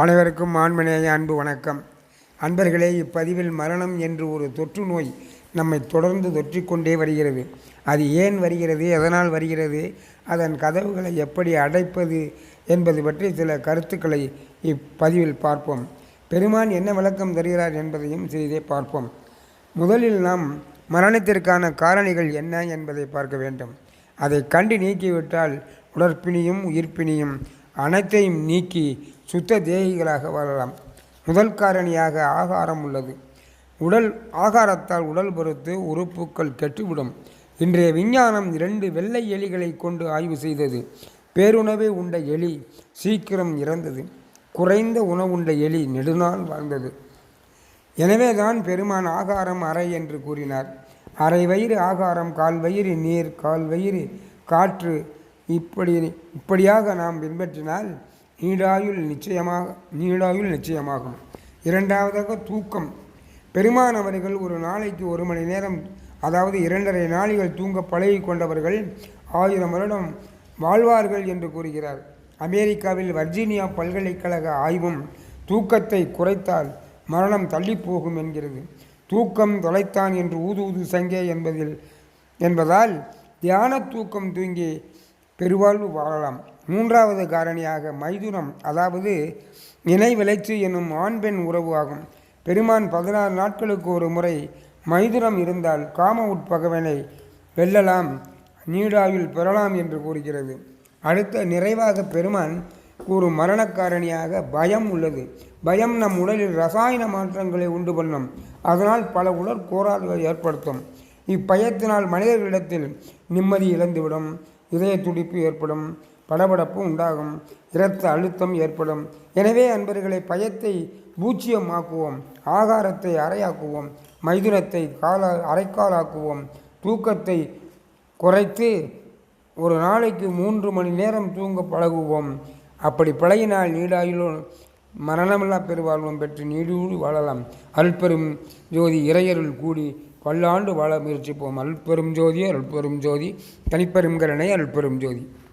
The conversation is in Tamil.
அனைவருக்கும் ஆண்மனேய அன்பு வணக்கம். அன்பர்களே இப்பதிவில் மரணம் என்று ஒரு தொற்று நோய் நம்மை தொடர்ந்து தொற்றிக்கொண்டே வருகிறது. அது ஏன் வருகிறது எதனால் வருகிறது அதன் கதவுகளை எப்படி அடைப்பது என்பது பற்றி சில கருத்துக்களை இப்பதிவில் பார்ப்போம். பெருமான் என்ன விளக்கம் தருகிறார் என்பதையும் சிறிதே பார்ப்போம். முதலில் நாம் மரணத்திற்கான காரணிகள் என்ன என்பதை பார்க்க வேண்டும். அதை கண்டு நீக்கிவிட்டால் உடற்பிணியும் உயிர்ப்பிணியும் அனைத்தையும் நீக்கி சுத்த தேகிகளாக வாழலாம். முதல் காரணியாக ஆகாரம் உள்ளது. உடல் ஆகாரத்தால் உடல் பொறுத்து உறுப்புக்கள் கெட்டுவிடும். இன்றைய விஞ்ஞானம் இரண்டு வெள்ளை எலிகளை கொண்டு ஆய்வு செய்தது. பேருணவை உண்ட எலி சீக்கிரம் இறந்தது. குறைந்த உணவுண்ட எலி நெடுநாள் வாழ்ந்தது. எனவே தான் பெருமான் ஆகாரம் அறை என்று கூறினார். அரை வயிறு ஆகாரம் கால் வயிறு நீர் கால் வயிறு காற்று இப்படி இப்படியாக நாம் பின்பற்றினால் நீடாயுள் நிச்சயமாக நீடாயுள் நிச்சயமாகும். இரண்டாவதாக தூக்கம். பெருமான் அவர்கள் ஒரு நாளைக்கு ஒரு மணி நேரம் அதாவது இரண்டரை நாளிகள் தூங்க பழகி கொண்டவர்கள் ஆயிரம் வருடம் வாழ்வார்கள் என்று கூறுகிறார். அமெரிக்காவில் வர்ஜீனியா பல்கலைக்கழக ஆய்வும் தூக்கத்தை குறைத்தால் மரணம் தள்ளி போகும் என்கிறது. தூக்கம் தொலைத்தான் என்று ஊது ஊது சங்கே என்பதில் என்பதால் தியான தூக்கம் தூங்கி பெருவாழ்வு வாழலாம். மூன்றாவது காரணியாக மைதுனம் அதாவது இணை விளைச்சு என்னும் ஆண் பெண் உறவு ஆகும். பெருமான் பதினாறு நாட்களுக்கு ஒரு முறை மைதுனம் இருந்தால் காம உட்பகவனை வெல்லலாம் நீடாவில் பெறலாம் என்று கூறுகிறது. அடுத்த நிறைவாக பெருமான் ஒரு மரணக்காரணியாக பயம் உள்ளது. பயம் நம் உடலில் ரசாயன மாற்றங்களை உண்டு பண்ணும். அதனால் பல உடல் கோராறுகள் ஏற்படுத்தும். இப்பயத்தினால் மனிதர்களிடத்தில் நிம்மதி இழந்துவிடும். இதய துடிப்பு ஏற்படும் படபடப்பு உண்டாகும் இரத்த அழுத்தம் ஏற்படும். எனவே அன்பர்களை பயத்தை பூச்சியமாக்குவோம் ஆகாரத்தை அறையாக்குவோம் மைதுனத்தை கால அரைக்காலாக்குவோம் தூக்கத்தை குறைத்து ஒரு நாளைக்கு மூன்று மணி நேரம் தூங்க பழகுவோம். அப்படி பழகினால் நீடாயிலும் மரணமில்லா பெருவாழ்வம் பெற்று நீடூடி வாழலாம். அல்பெரும் ஜோதி இறையருள் கூடி பல்லாண்டு வாழ முயற்சிப்போம். அல்பெரும் ஜோதி அல்பெரும் ஜோதி தனிப்பெரும்கரணை அல்பெரும் ஜோதி.